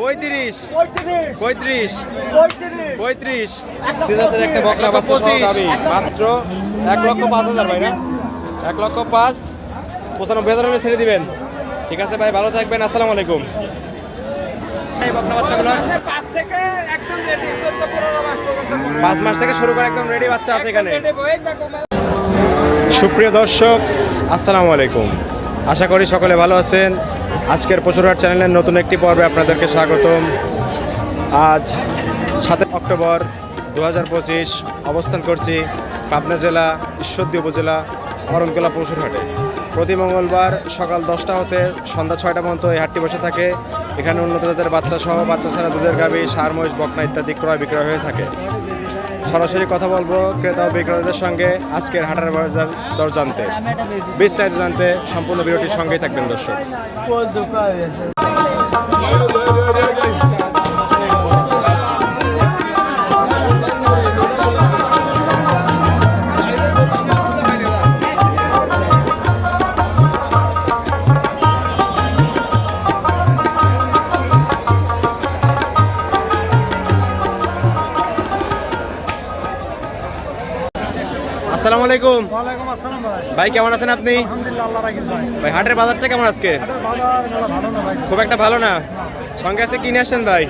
পঁয়ত্রিশ। পঁয়ত্রিশ। পঁয়ত্রিশ। একটা সহ গাবি মাত্র এক লক্ষ পাঁচ হাজার ভাই না? এক লক্ষ পাঁচ। পঁচানব্বই হাজার ছেড়ে দিবেন। ঠিক আছে ভাই ভালো থাকবেন আসসালামু আলাইকুম। এই পাঁচ থেকে একদম রেডি চোদ্দ পনেরো মাস মাস থেকে শুরু করে একদম রেডি বাচ্চা আছে এখানে। সুপ্রিয় দর্শক আসসালামু আলাইকুম। আশা করি সকলে ভালো আছেন। আজকের পশুরহাট চ্যানেলের নতুন একটি পর্বে আপনাদেরকে স্বাগতম। আজ সাত অক্টোবর দু হাজার পঁচিশ, অবস্থান করছি পাবনা জেলা, ঈশ্বরদী উপজেলা, অরণকোলা পশুরহাটে। প্রতি মঙ্গলবার সকাল দশটা হতে সন্ধ্যা ছয়টা পর্যন্ত এই হাটটি বসে থাকে। এখানে উন্নত জাতের বাচ্চা সহ বাচ্চা ছাড়া দুধের গাভী, সার, মহিষ, বকনা ইত্যাদি ক্রয় বিক্রয় হয়ে থাকে। সরাসরি কথা বলব ক্রেতা ও বিক্রেতাদের সঙ্গে আজকের হাটার বাজার দর জানতে। বিস্তারিত জানতে সম্পূর্ণ ভিডিওটির সঙ্গেই থাকবেন দর্শক। আলাইকুম। ওয়ালাইকুম আসসালাম ভাই। ভাই কেমন আছেন আপনি? আলহামদুলিল্লাহ আল্লাহ রাখিস ভাই। ভাই হাটের বাজারটা কেমন আজকে? বাজার ভালো না ভাই। খুব একটা ভালো না? সঙ্গে আছে কিনে আসছেন ভাই?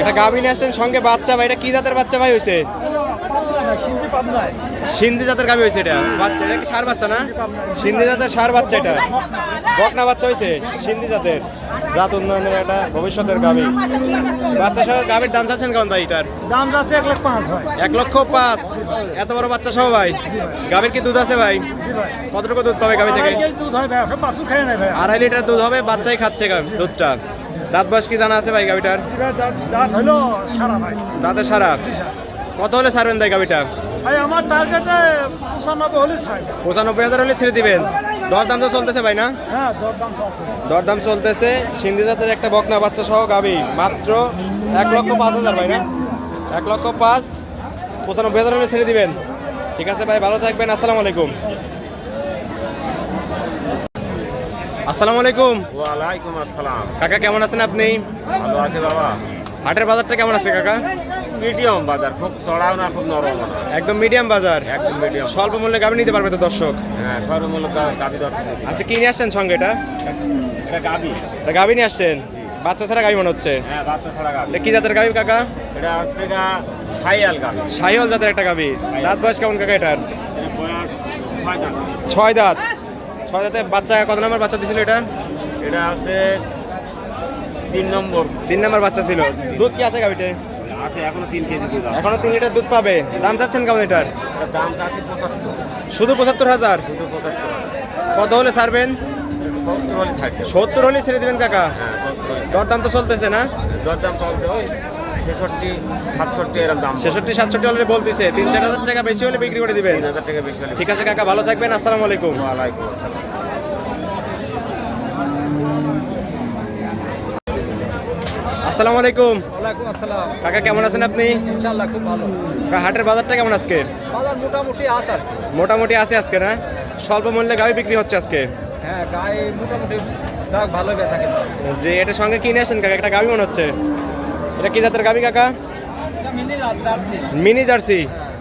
একটা গাভী নিয়ে আসছেন সঙ্গে বাচ্চা ভাই এটা কি জাতের বাচ্চা ভাই হয়েছে সিন্ধি সিন্ধি জাতের গাভী হয়েছে এটা? বাচ্চা এটা কি সার বাচ্চা না? সিন্ধি জাতের সার বাচ্চা এটা? বকনা বাচ্চা হয়েছে সিন্ধি জাতের। জাত উন্নয়নের একটা ভবিষ্যতের গাবি বাচ্চা সহ গাভীর দাম চাচ্ছেন কেমন ভাই এটার? দাম যাচ্ছে এক লাখ পাঁচ ভাই। এক লক্ষ পাঁচ। এত বড় বাচ্চা সহ ভাই? গাভীর কি দুধ আছে ভাই? কতটুকু দুধ পাবে গাভী থেকে? আড়াই দুধ হয় ভাই ভাই। আড়াই লিটার দুধ হবে বাচ্চাই খাচ্ছে দুধটা। দাঁত বয়স কি জানা আছে ভাই ভাই, দাঁত হলো সারা ভাই। দাঁতে সারা। কত হলে ছাড়বেন ভাই গাভীটা? ভাই আমার টার্গেটে পঁচানব্বই হলে ছাড়। পঁচানব্বই হাজার হলে ছেড়ে দিবেন। দর দাম তো চলতেছে ভাই না? হ্যাঁ দর দাম চলছে। দর চলতেছে। সিন্ধি জাতের একটা বকনা বাচ্চা সহ গাভী। মাত্র এক লক্ষ পাঁচ হাজার ভাই না? এক লক্ষ পাঁচ পঁচানব্বই হাজার হলে ছেড়ে দিবেন। ঠিক আছে ভাই ভালো থাকবেন। আসসালামু আলাইকুম। আসসালামু আলাইকুম। ওয়ালাইকুম আসসালাম। কাকা কেমন আছেন আপনি? ভালো আছে বাবা। হাটের বাজারটা কেমন আছে কাকা? মিডিয়াম বাজার খুব চড়াও না খুব নরম না একদম মিডিয়াম বাজার। একদম মিডিয়াম। স্বল্প মূল্যে গাভী নিতে পারবে তো দর্শক? হ্যাঁ সর্বমূল্য গাভি দর্শক আচ্ছা কি নিয়ে আসছেন সঙ্গে এটা? এটা গাভি। এটা গাভী নিয়ে আসছেন? বাচ্চা ছাড়া গাভী মনে হচ্ছে? হ্যাঁ বাচ্চা ছাড়া গাভি। এটা কি জাতের গাভী কাকা? এটা হচ্ছে গা সাইয়াল গাভি। সাহিওল জাতের একটা গাভী। দাঁত বয়স কেমন কাকা এটার? ছয় দাঁত। ছয় দাঁত। ছয় দাঁতে বাচ্চা কত নম্বর বাচ্চা দিছিল এটা? এটা হচ্ছে তিন নম্বর। তিন নম্বর বাচ্চা ছিল। দুধ কি আছে গাভীতে? আছে এখনও তিন কেজি দুধ এখনও তিন লিটার দুধ পাবে। দাম চাচ্ছেন কেমন এটার? দাম আছে পঁচাত্তর। শুধু পঁচাত্তর হাজার? শুধু পঁচাত্তর কত হলে ছাড়বেন? সত্তর হলে ছেড়ে দিবেন কাকা? হ্যাঁ সত্তর হলে। দর দাম তো চলতেছে না? দরদাম চলছে ওই ছেষট্টি সাতষট্টি এরকম দাম ছেষট্টি সাতষট্টি হলে বলতেছে। তিন চার হাজার টাকা বেশি হলে বিক্রি করে দিবেন। তিন হাজার টাকা বেশি হলে ঠিক আছে কাকা ভালো থাকবেন। আসসালামু আলাইকুম। ওয়ালাইকুম আসসালাম। আসসালামু আলাইকুম। ওয়ালাইকুম আসসালাম। কাকা কেমন আছেন আপনি? ইনশাল্লাহ খুব ভালো। কাকা, হাটের বাজারটা কেমন আজকে? বাজার মোটামুটি আছে। মোটামুটি আছে আজকে না? স্বল্প মূল্যে বিক্রি হচ্ছে আজকে? হ্যাঁ গায়ে মোটামুটি যাক ভালো বেচা যে এটার সঙ্গে কিনে আসেন কাকা? একটা গাভী মনে হচ্ছে। এটা কি জাতের গাভী কাকা? Mini jersey. Mini jersey.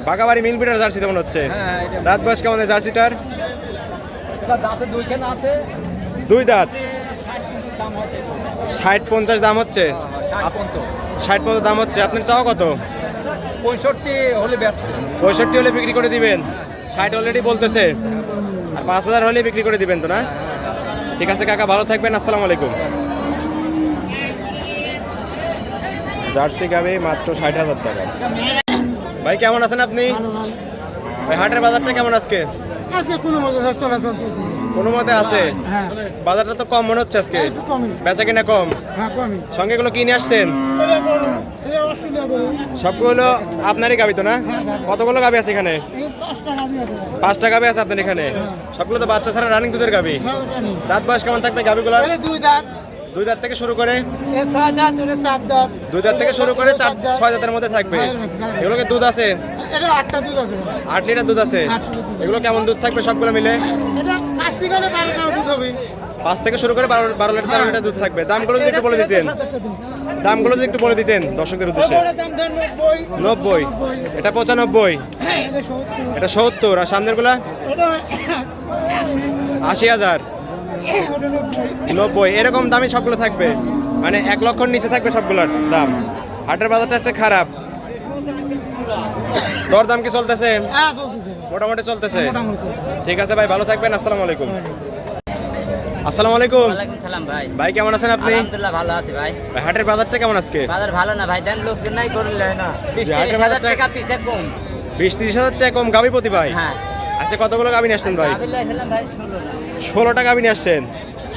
Bagabari mill বিটার জার্সি তেমন হচ্ছে। হ্যাঁ দাঁত বয়স কেমন জার্সিটার? দাঁতে দুইখানে আছে। দুই দাঁত। দাম ষাট পঞ্চাশ দাম হচ্ছে? ষাট পঞ্চাশ দাম হচ্ছে। আপনার চাও কত? পঁয়ষট্টি হলে পঁয়ষট্টি হলে বিক্রি করে দিবেন। ষাট অলরেডি বলতেছে। আর পাঁচ হাজার হলে বিক্রি করে দিবেন তো না? ঠিক আছে কাকা ভালো থাকবেন। আসসালামু আলাইকুম। জার্সি গাবি মাত্র ষাট হাজার টাকা। ভাই কেমন আছেন আপনি? ভাই হাটের বাজারটা কেমন আজকে? আছে কোনো মতো চলাচল চলছে। কোনো মতে আছে? হ্যাঁ। বাজারটা তো কম মনে হচ্ছে আজকে। বেচা কিনা কম? হ্যাঁ সঙ্গে এগুলো কিনে আসছেন? সবগুলো আপনারই গাবি তো না? কতগুলো গাবি আছে এখানে? পাঁচটা গাবি আছে আপনার এখানে? সবগুলো তো বাচ্চা ছাড়া রানিং দুধের গাবি? হ্যাঁ দাঁত বয়স কেমন থাকবে গাবিগুলোর? এটা দুই দাঁত। দুই দাঁত থেকে শুরু করে? দুই দাঁত থেকে শুরু করে চার ছয় দাঁতের মধ্যে থাকবে। এগুলোকে দুধ আছে? দুধ আছে। আট লিটার দুধ আছে। এগুলো কেমন দুধ থাকবে সবগুলো মিলে? পাঁচ থেকে শুরু করে বারো বারো লিটার তেরো লিটার দুধ থাকবে। দামগুলো যদি একটু বলে দিতেন। দামগুলো যদি একটু বলে দিতেন দর্শকদের উদ্দেশ্যে। নব্বই। এটা পঁচানব্বই। এটা সত্তর। আর সামনেরগুলা? আশি হাজার। নব্বই। এরকম দামই সবগুলো থাকবে। মানে এক লক্ষর নিচে থাকবে সবগুলোর দাম। হাটের বাজারটা আছে খারাপ। দর দাম কি চলতেছে? হ্যাঁ চলতেছে। মোটামুটি চলতেছে। ঠিক আছে ভাই ভালো থাকবেন আসসালামু আলাইকুম। আসসালামু আলাইকুম। ওয়ালাইকুম সালাম ভাই। ভাই কেমন আছেন আপনি? আলহামদুলিল্লাহ ভালো আছি ভাই। ভাই হাটের বাজারটা কেমন আজকে? বাজার ভালো না ভাই দেন লোকজন নাই করলে না। বিশ যে তিরিশ হাটের হাজার টাকা পিছে কম। বিশ তিরিশ হাজার টাকা কম গাবি প্রতি ভাই? হ্যাঁ। আজকে কতগুলো গাবি নিয়ে আসছেন ভাই? ষোলোটা গাবি নিয়ে আসছেন।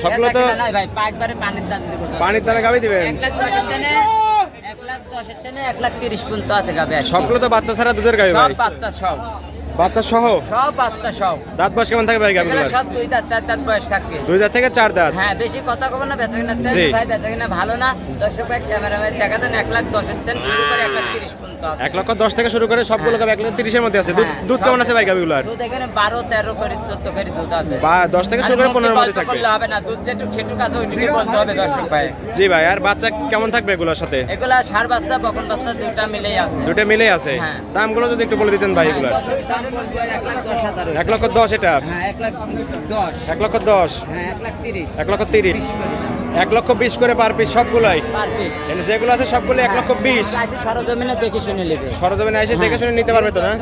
সবগুলো তো কিনা ভাই পাঁচবারে পানির দাম দিব পানির দামে গাবি দিবেন? এক লাখ দশের টেনে এক লাখ দশের টেনে এক লাখ তিরিশ পর্যন্ত আছে গাবে আজকে। সবগুলো তো বাচ্চা ছাড়া দুধের গাবি ভাই। বাচ্চা সব। বাচ্চা সহ সব বাচ্চা সব দাঁত বয়স কেমন থাকে ভাই এগুলো সব দুই দাঁত চার দাঁত বয়স থাকবে দুই দাঁত থেকে চার দাঁত? হ্যাঁ বেশি কথা কব না বেচা কিনা। ভাই বেচা কিনা ভালো না। দর্শক ভাই ক্যামেরা ভাই দেখা দেন এক লাখ দশের শুরু করে এক লাখ তিরিশ পর্যন্ত আছে। এক লক্ষ দশ থেকে শুরু করে সবগুলো গাবি এক লক্ষ তিরিশের মধ্যে আছে। দুধ হ্যাঁ, দুধ কেমন আছে ভাই দুধ এখানে বারো তেরো করে চোদ্দ করে দুধ আছে। বা দশ থেকে শুরু করে মুখে মধ্যে থাকবে। হবে না দুধ যেটুক সেটুক আছে ওইটুকুই বলতে হবে দর্শক ভাই। জি ভাই আর বাচ্চা কেমন থাকবে এগুলোর সাথে? এগুলা সার বাচ্চা বকন বাচ্চা দুইটা মিলেই আছে। দুটো মিলেই আছে। হ্যাঁ। দামগুলো যদি একটু বলে দিতেন ভাই হ্যাঁ, এক লক্ষ দশ এটা? হ্যাঁ এক লক্ষ দশ? হ্যাঁ এক লক্ষ তিরিশ। বিশ করে। এক লক্ষ বিশ করে পার পিস সবগুলাই? যেগুলো আছে সবগুলো এক লক্ষ বিশ। আসে সরজমিনে দেখে শুনে নেবে। সরজমিনে এসে দেখে শুনে নিতে পারবে তো না?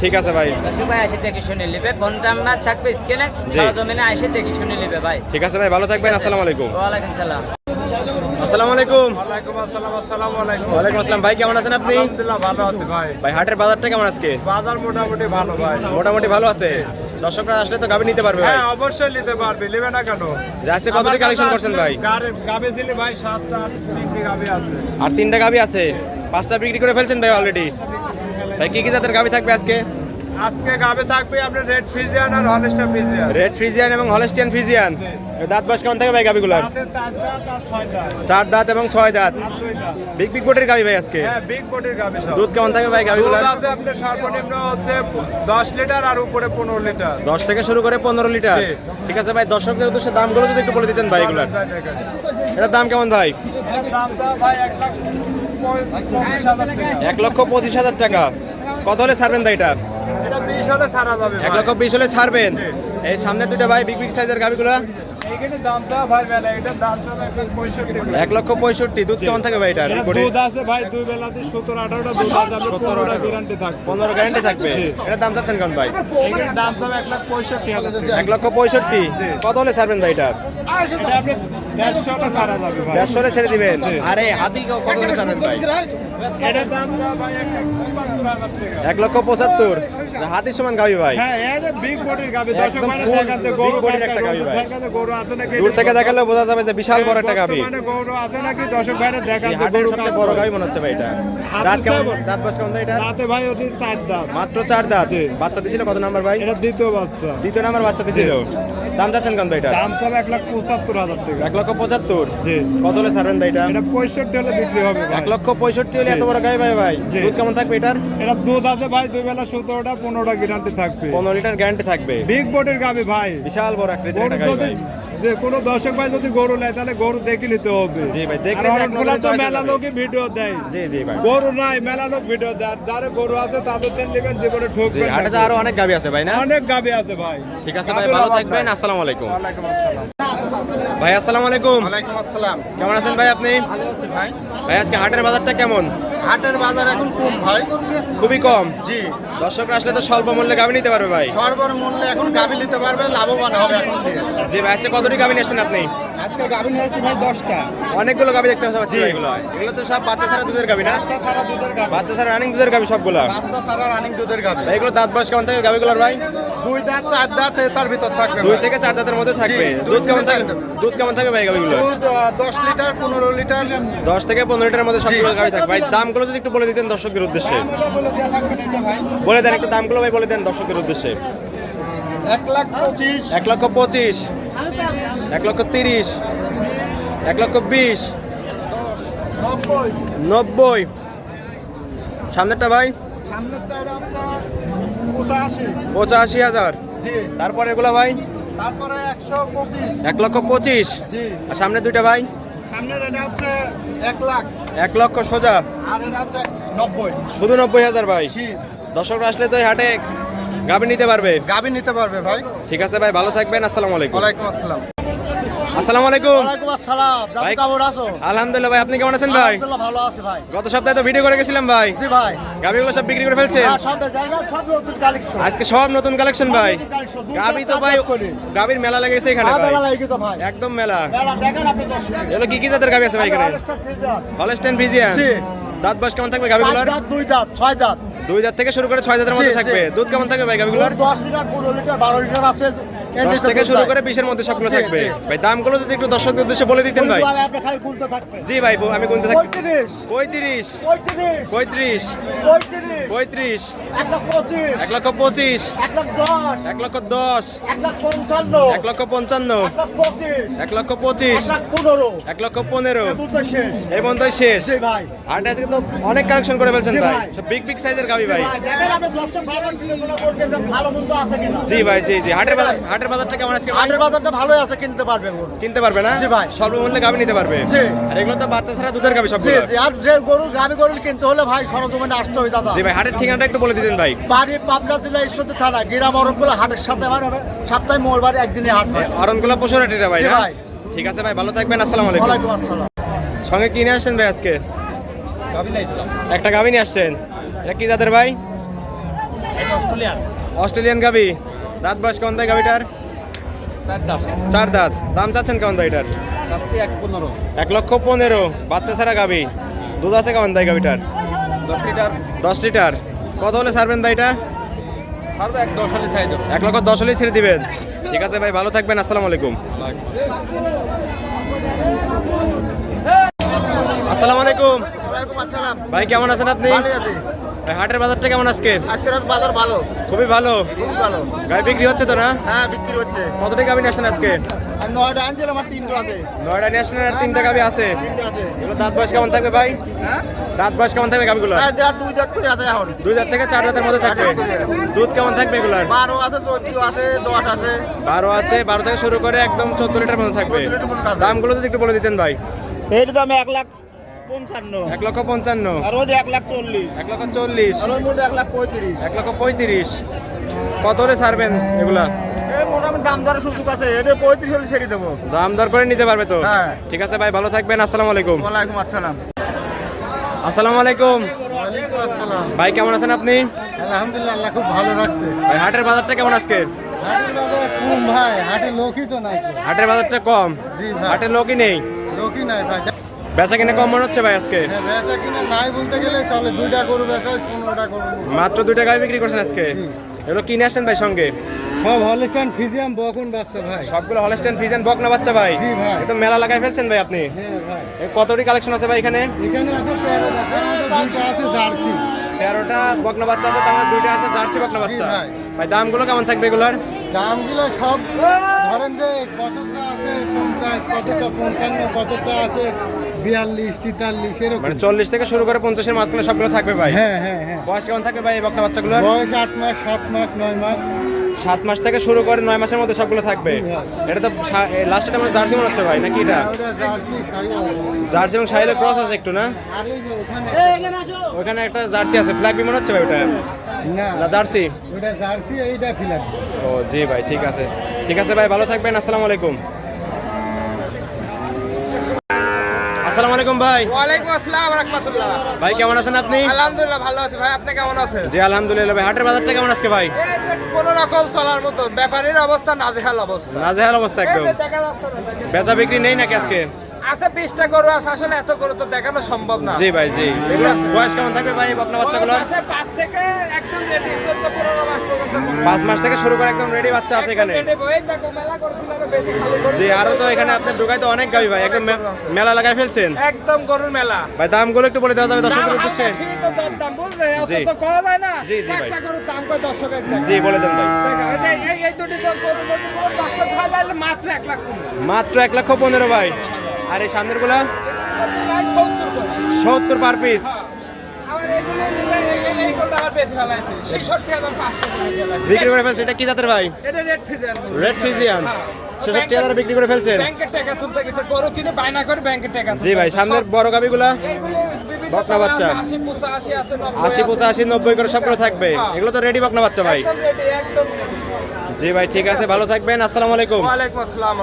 ঠিক আছে। ভাই। ভাই এসে দেখে শুনে নেবে। ফোন নাম্বার থাকবে স্ক্রিনে। জি। সরজমিনে এসে দেখে শুনে নেবে ভাই। ঠিক আছে ভাই ভালো থাকবেন। আসসালামু আলাইকুম। সালাম। আসসালামু আলাইকুম। ওয়ালাইকুম আসসালাম আসসালামু আলাইকুম। ওয়ালাইকুম আসসালাম। ভাই কেমন আছেন আপনি? আলহামদুলিল্লাহ ভালো আছি ভাই। ভাই হাটের বাজারটা কেমন আজকে? বাজার মোটামুটি ভালো ভাই। মোটামুটি ভালো আছে? দর্শকরা আসলে তো গাবি নিতে পারবে ভাই। হ্যাঁ অবশ্যই নিতে পারবে। নেবে না কেন? যে আজকে কতটি কালেকশন করছেন ভাই? গাবে ছিল ভাই সাতটা তিনটে গাবে আছে। আর তিনটা গাবি আছে। পাঁচটা বিক্রি করে ফেলছেন ভাই অলরেডি ভাই কি কি জাতের গাবি থাকবে আজকে? আজকে গাবে থাকবে আপনার রেড ফিজিয়ান আর হলস্টা ফিজিয়ান রেড ফ্রিজিয়ান এবং হলস্টিয়ান ফ্রিজিয়ান। দাঁত বয়স কেমন থাকে ভাই গাবিগুলোর? চার দাঁত এবং ছয় দাঁত। বিগ বিগ বোটের গাবি ভাই আজকে? হ্যাঁ বিগ বডির গাবে দুধ কেমন থাকে ভাই আছে আপনার সর্বনিম্ন হচ্ছে দশ লিটার আর উপরে পনেরো লিটার। দশ থেকে শুরু করে পনেরো লিটার। ঠিক আছে ভাই দর্শকদের উদ্দেশ্যে দামগুলো যদি একটু বলে দিতেন ভাই এগুলোর। এটার দাম কেমন ভাই? এক লক্ষ পঁচিশ হাজার টাকা। কত হলে ছাড়বেন ভাই এটা? হলে ছাড়া যাবে এক লক্ষ বিশ হলে ছাড়বেন। এই সামনের দুটো ভাই বিগ বিগ সাইজের গাবিগুলো। এক লক্ষ পঁয়ষট্টি দুধ কেমন থাকে ভাই এটা দুধ আছে ভাই দুই বেলাতে সতেরো আঠারোটা দুধ আছে পনেরোটা গ্যারান্টি থাকবে। পনেরো গ্যারান্টি থাকবে। এটার দাম চাচ্ছেন কেমন ভাই? দাম যাবে এক লাখ পঁয়ষট্টি এক লক্ষ পঁয়ষট্টি। কত হলে ছাড়বেন ভাই এটা এটা দেড়শোটা ছাড়া দিবেন? আরে হাতি কত হলে ছাড়বেন ভাই? এক লক্ষ পঁচাত্তর। হাতির সমান গাবি ভাই। হ্যাঁ মানে দূর থেকে দেখালে বোঝা যাবে যে বিশাল বড় একটা গাবি। বড় গাবি মনে হচ্ছে ভাই এটা। দাঁত কেমন? দাঁত বয়স কেমন ভাই এটা রাতে ভাই ওটি চার মাত্র চার দাঁত। বাচ্চা দিছিল কত নাম্বার ভাই? এটা দ্বিতীয় বাচ্চা। দ্বিতীয় নাম্বার বাচ্চা দিছিল। দাম যাচ্ছেন কেমন ভাই এটা? দাম সব এক লাখ পঁচাত্তর হাজার টাকা। এক লক্ষ পঁচাত্তর? জি। কত হলে ছাড়বেন ভাই এটা? এটা পঁয়ষট্টি হলে বিক্রি হবে এক লক্ষ পঁয়ষট্টি হলে এত বড় গাই ভাই ভাই। দুধ কেমন থাকবে এটার? এটা দুধ আছে ভাই দুই বেলা সতেরোটা পনেরোটা গ্যারান্টি থাকবে। পনেরো লিটার গ্যারান্টি থাকবে। বিগ বডির গাবে ভাই। বিশাল বড় আকৃতির একটা গাই ভাই। যে কোনো দর্শক ভাই যদি গরু নেয় তাহলে গরু দেখে নিতে হবে। জি ভাই, দেখলে অনেকগুলা তো মেলা। লোকই ভিডিও দেয়। জি জি ভাই। গরু নাই মেলা লোক ভিডিও দেয়। আর যারা গরু আছে তাদের তেল নেবেন জীবনে জি ঠকবেন হাটে তো আরও অনেক গাবি আছে ভাই না? অনেক গাবি আছে ভাই। ঠিক আছে ভাই ভালো থাকবেন। আসসালামু আলাইকুম। ওয়ালাইকুম আসসালাম। ভাই আসসালামু আলাইকুম। ওয়ালাইকুম আসসালাম। কেমন আছেন ভাই আপনি? ভালো আছি ভাই। ভাই আজকে হাটের বাজারটা কেমন? হাটের বাজার এখন কম ভাই। খুবই কম? জি। দর্শকরা আসলে তো স্বল্প মূল্যে গাবি নিতে পারবে ভাই। সর্বমূল্যে এখন গাভি নিতে পারবে লাভবান হবে এখন। জি ভাই আজকে কতটি গাবি নিয়েছেন আপনি? আজকে গাভি নিয়েছি ভাই দশটা। অনেকগুলো গাবি দেখতে পাচ্ছি এগুলো। এগুলো তো সব বাচ্চা ছাড়া দুধের গাবি না? বাচ্চা ছাড়া দুধের গাভি। বাচ্চা ছাড়া রানিং দুধের গাবি সবগুলো? বাচ্চা ছাড়া রানিং দুধের গাভি। এগুলো দাঁত বয়স কেমন থাকে গাবিগুলোর ভাই? দুই দাঁত চার দাঁত তার ভিতর থাকবে দুই থেকে চার দাঁতের মধ্যে থাকবে। দুধ কেমন থাকে দুধ কেমন থাকে ভাই গাবিগুলো দুধ আহ, দশ লিটার পনেরো লিটার। দশ থেকে পনেরো লিটারের মধ্যে সবগুলো গাবি থাকবে। ভাই দামগুলো যদি একটু বলে দিতেন দর্শকদের উদ্দেশ্যে। বলে দেন একটু দামগুলো ভাই বলে দেন দর্শকদের উদ্দেশ্যে। এক লাখ পঁচিশ। এক লক্ষ পঁচিশ এক লক্ষ তিরিশ এক লক্ষ বিশ নব্বই। সামনেরটা ভাই? পঁচাশি। পঁচাশি হাজার। তারপরে এগুলো ভাই? তারপরে একশো পঁচিশ। এক লক্ষ পঁচিশ। আর সামনে দুইটা ভাই? সামনের এটা হচ্ছে এক লাখ। এক লক্ষ সোজা। আর এটা হচ্ছে নব্বই। শুধু নব্বই হাজার ভাই। দর্শকরা আসলে তো হাটে গাবি নিতে পারবে। গাবি নিতে পারবে ভাই। ঠিক আছে ভাই ভালো থাকবেন আসসালামু আলাইকুম। ওয়ালাইকুম আসসালাম। আসসালামু আলাইকুম। আসসালাম। ভাই- কেমন আছো? আলহামদুলিল্লাহ ভাই আপনি কেমন আছেন ভাই? ভালো আছি ভাই। গত সপ্তাহে তো ভিডিও করে গেছিলাম ভাই। জি ভাই। গাবিগুলো সব বিক্রি করে ফেলছেন। হ্যাঁ, সব জায়গা সব নতুন কালেকশন আজকে সব নতুন কালেকশন ভাই। গাবি তো ভাই গাবির মেলা লেগেছে এখানে ভাই। মেলা লাগে তো ভাই। একদম মেলা। মেলা দেখেন আপনি দর্শক এগুলো কি কি জাতের গাবি আছে ভাই এখানে? Holstein Friesian. দাঁত বাস কেমন থাকবে গাবিগুলোর? দুই দাঁত ছয় দাঁত। দুই দাঁত থেকে শুরু করে ছয় দাঁতের মধ্যে। থাকবে। দুধ কেমন থাকবে ভাই গাবিগুলোর? দশ লিটার পনেরো লিটার বারো লিটার আছে। দশ থেকে শুরু করে বিশের মধ্যে সবগুলো থাকবে। ভাই দামগুলো যদি একটু দর্শকদের উদ্দেশ্যে বলে দিতেন ভাই। আপনি খালি গুনতে থাকবেন জি ভাই আমি গুনতে পঁয়ত্রিশ। পঁয়ত্রিশ। পঁয়ত্রিশ। এক লক্ষ পঁচিশ। এক লক্ষ দশ। এক লক্ষ পঞ্চান্ন। এক লক্ষ পঁচিশ। এক লক্ষ পনেরো। এই পর্যন্তই শেষ। জি ভাই। আর আজকে তো অনেক কালেকশন করে ফেলছেন ভাই। বিগ বিগ সাইজের গাবি ভাই। জি ভাই জি জি। হাটের বাজার হাটের বাজারটা কেমন আজকে হাটের বাজারটা ভালোই আছে কিনতে পারবে গরু। কিনতে পারবে না? জি ভাই। সর্বমূল্যে গাবি নিতে পারবে? জি। আর এগুলো তো বাচ্চা ছাড়া দুধের গাবি সব জি জি আর যে গরু গাবি গরু কিনতে হলে ভাই সরজমিনে আসতে হয় দাদা। জি ভাই হাটের ঠিকানাটা একটু বলে দিতেন ভাই। বাড়ি পাবনা জেলা ঈশ্বরদী থানা গিরাম অরণকুলা হাটের সাথে আমার সপ্তাহে মঙ্গলবার একদিনই হাট ভাই অরণকুলা পশুরাটিরা ভাই জি ভাই। ঠিক আছে ভাই ভালো থাকবেন আসসালামু আলাইকুম। ওয়ালাইকুম আসসালাম। সঙ্গে কিনে আসছেন ভাই আজকে? একটা গাবি নিয়ে আসছেন। এটা কি ভাই? অস্ট্রেলিয়ান। অস্ট্রেলিয়ান গাবি দাঁত বয়স কেমন ভাই গাবিটার চার দাঁত। দাম চাচ্ছেন কেমন ভাই এটার চাচ্ছি এক লক্ষ পনেরো। বাচ্চা ছাড়া গাবি দুধ আছে কেমন ভাই গাবিটার দশ লিটার। দশ লিটার। কত হলে ছাড়বেন ভাই এটা পারবে এক হালি লক্ষ দশ হলেই ছেড়ে দিবেন। ঠিক আছে ভাই ভালো থাকবেন আসসালামু আলাইকুম। আসসালামু। আলাইকুম। ভাই কেমন আছেন আপনি? হাটের বাজারটা কেমন আজকে? আজকের রাত বাজার ভালো। খুবই ভালো। খুব ভালো। গাড়ি বিক্রি হচ্ছে তো না? হ্যাঁ বিক্রি হচ্ছে। কতটা গাবি নিয়ে আসছেন আজকে? নয়টা আনছিলাম আমার তিনটে আছে। নয়টা নিয়ে আসছেন আর তিনটা গাবি আছে? এগুলো দাঁত বয়স কেমন থাকবে ভাই? হ্যাঁ? দাঁত বয়স কেমন থাকবে গাবিগুলো দেড় দুই দাঁত করে আছে এখন। দুই দাঁত থেকে চার দাঁতের মধ্যে থাকবে। দুধ কেমন থাকবে এগুলার? বারো আছে চোদ্দ আছে দশ আছে। বারো আছে বারো থেকে শুরু করে একদম চোদ্দ লিটার মতো থাকবে। 14 লিটার পর্যন্ত আছে। দামগুলো যদি একটু বলে দিতেন ভাই। এইটা দাম এক লাখ পঞ্চান্ন। এক লক্ষ পঞ্চান্ন। আর ওই এক লাখ চল্লিশ। এক লক্ষ চল্লিশ। আর ওই মোটা এক লাখ পঁয়ত্রিশ। এক লক্ষ পঁয়ত্রিশ। কত হলে ছাড়বেন এগুলা? দাম দর করে নিতে পারবে তো? হ্যাঁ। ঠিক আছে ভাই ভালো থাকবেন। আসসালামু আলাইকুম। ওয়ালাইকুম আসসালাম। আলাইকুম। ভাই কেমন আছেন আপনি? আলহামদুলিল্লাহ খুব ভালো রাখছে। ভাই হাটের বাজারটা কেমন আজকে? হাটের ভাই। হাটে লোকই তো নাই। হাটের বাজারটা কম? হাটের লোকই নেই? লোকই নাই ভাই। বেচা কিনে কম মনে হচ্ছে ভাই আজকে? হ্যাঁ বেচা কিনা নাই বলতে গেলে চলে দুইটা গরু বেচা পনেরোটা গরু মাত্র দুইটা গাড়ি বিক্রি করছেন আজকে? এগুলো কিনে আসছেন ভাই সঙ্গে? সব হলস্টাইন ফিজিয়াম বকুন বাচ্চা ভাই। সবগুলো হলস্টেন বক বকনা বাচ্চা ভাই? জি ভাই। মেলা লাগাই ফেলছেন ভাই আপনি? হ্যাঁ ভাই। কতটি কালেকশন আছে ভাই এখানে? এখানে আছে তেরোটা তার মধ্যে দুইটা আছে জার্সি। তেরোটা বকনা বাচ্চা আছে তার মধ্যে দুইটা আছে জার্সি বকনা বাচ্চা। ভাই। ভাই দামগুলো কেমন থাকবে এগুলোর? দামগুলো সব ধরেন যে কতটা আছে পঞ্চাশ কতটা পঞ্চান্ন কতটা আছে বিয়াল্লিশ তেতাল্লিশ এরকম। মানে চল্লিশ থেকে শুরু করে পঞ্চাশের মাঝখানে সবগুলো থাকবে ভাই? হ্যাঁ হ্যাঁ হ্যাঁ। বয়স কেমন থাকবে ভাই এই বকনা বাচ্চাগুলো বয়স আট মাস সাত মাস নয় মাস। সাত মাস থেকে শুরু করে নয় মাসের মধ্যে সবগুলো থাকবে। এটা তো লাস্টটা মানে জার্সি মনে হচ্ছে ভাই নাকি এটা? জার্সি এবং শাহিলের ক্রস আছে একটু না? ওখানে একটা জার্সি আছে ফ্ল্যাগ বি মনে হচ্ছে ভাই ওটা না। না জার্সি? ওটা জার্সি এইটা ফ্ল্যাগ ও জি ভাই ঠিক আছে। ঠিক আছে ভাই ভালো থাকবেন আসসালামু আলাইকুম। আসসালামু আলাইকুম ভাই। ওয়ালাইকুম আসসালাম রাহমাতুল্লাহ। ভাই কেমন আছেন আপনি? আলহামদুলিল্লাহ ভালো আছি। ভাই আপনি কেমন আছেন? জি আলহামদুলিল্লাহ ভাই হাটের বাজারটা কেমন আজকে ভাই? কোন রকম চলার মতো ব্যাপারীর অবস্থা নাজেহাল অবস্থা। নাজেহাল অবস্থা একদম। বেচা বিক্রি নেই নাকি আজকে? আছে বিশটা গরু আছে আসলে এত গরু তো দেখানো সম্ভব না। জি ভাই জি। বয়স কেমন থাকবে ভাই বাচ্চাগুলোর? আছে পাঁচ থেকে একদম রেডি চোদ্দ পনেরো মাস পর্যন্ত পাঁচ মাস থেকে শুরু করে একদম রেডি বাচ্চা আছে এখানে। জি আরও তো এখানে আপনার ঢুকাই তো অনেক গাবি ভাই একদম মেলা লাগাই ফেলছেন। একদম গরুর মেলা। ভাই দামগুলো একটু বলে দেওয়া যাবে দর্শকদের দাম উদ্দেশ্যে অত জি। করা যায় না। জি, জি ভাই। গরুর দাম কয় দর্শকের জি বলে দেন ভাই। এই এই- দুটি গরু- মাত্র এক লাখ মাত্র এক লক্ষ পনেরো ভাই। আর এই সামনেরগুলা সত্তর। পার পিস আমার আবার এগুলো নিলে এই- এই- এই গরুটা আবার বেশি ফেলাইছে। 66,500 টাকা ফেলাইছে। বিক্রি করে ফেলছে এটা কি জাতের ভাই। রেড। ছেষট্টি হাজার বিক্রি করে ফেলছেন ব্যাংকের টাকা তুলতে গেছে গরু কিনে বায়না করে ব্যাংকের টাকা জি ভাই সামনের বড় গাবিগুলা বকনা বাচ্চা। আছে, 80 পঁচাশি আছে, 90 আশি। পঁচাশি নব্বই করে সবগুলো থাকবে। এগুলো তো রেডি বকনা বাচ্চা ভাই। জি ভাই ঠিক আছে ভালো থাকবেন আসসালামু আলাইকুম ওয়ালাইকুম আসসালাম